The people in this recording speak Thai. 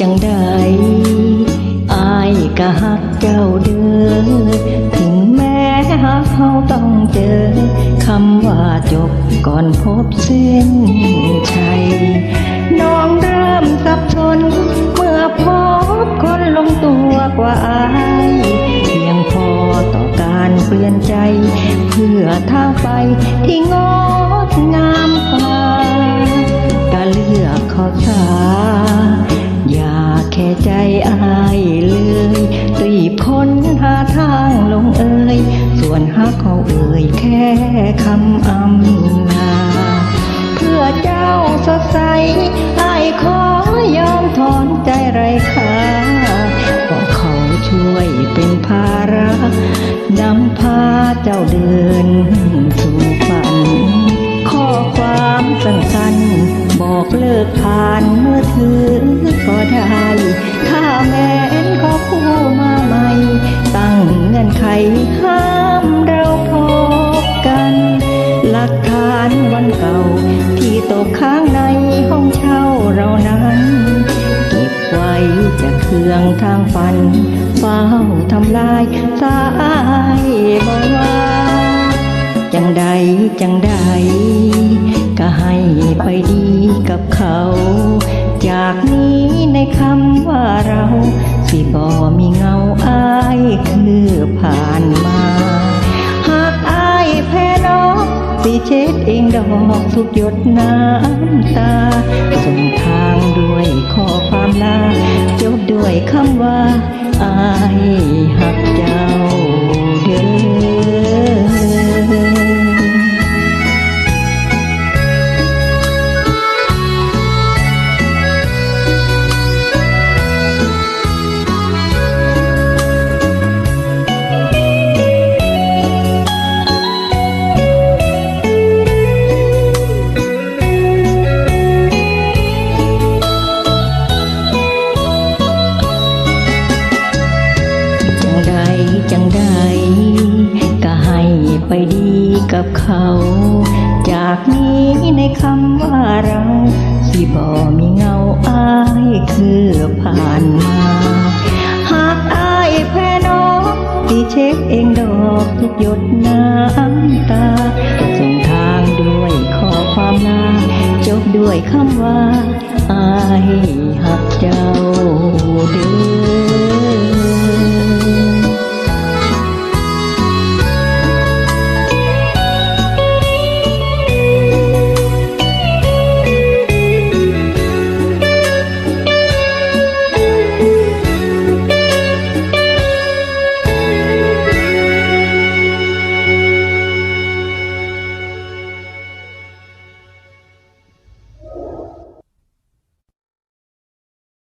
จังใดอายก็ฮักเจ้าเด้อถึงแม้ฮักเขาต้องเจอคำว่าจบก่อนพบเส้นชัยน้องเริ่มสับสนเมื่อพบคนลงตัวกว่าอายเพียงพอต่อการเปลี่ยนใจ เพื่อทางไปที่งดงามกว่าก็เลือกเขอสา ทางลงเอ่ยส่วนฮักเขาเอ่ยแค่คำอำลาเพื่อเจ้าสดใสอายขอยอมถอนใจไรค่าก็เขาช่วยเป็นภาระนำพาเจ้าเดินสู่ฝัน ข้อความสั้นๆบอกเลิกผ่านเมื่อถือก็ได้ ถ้าแม้นเขาผู้มา งเงื่อนไขห้ามเราพบกัน หลักฐานวันเก่า ที่ตกค้างในห้องเช่าเรานั้น เก็บไว้จะเครื่องทางฝัน เฝ้าทำลายสายบ่ว่า จังใดจังใด ก็ให้ไปดีกับเขา จากนี้ในคำว่าเรา สิบ่มีเงาอายคือผ่านมา หากอายแพ้น้องสิเช็ดเองดอกทุกหยดน้ำตาส่งทางด้วยข้อความลา จบด้วยคำว่าอายหักเจ้า ดีกับเขา จากนี้ในคำว่าเราสิบ่มีเงาอายคือผ่านมา หากอายแพ้น้องสิเช็คเองดอกทุกหยดน้ำตา ส่งทางด้วยขอความลาจบด้วยคำว่าอายหักเจ้า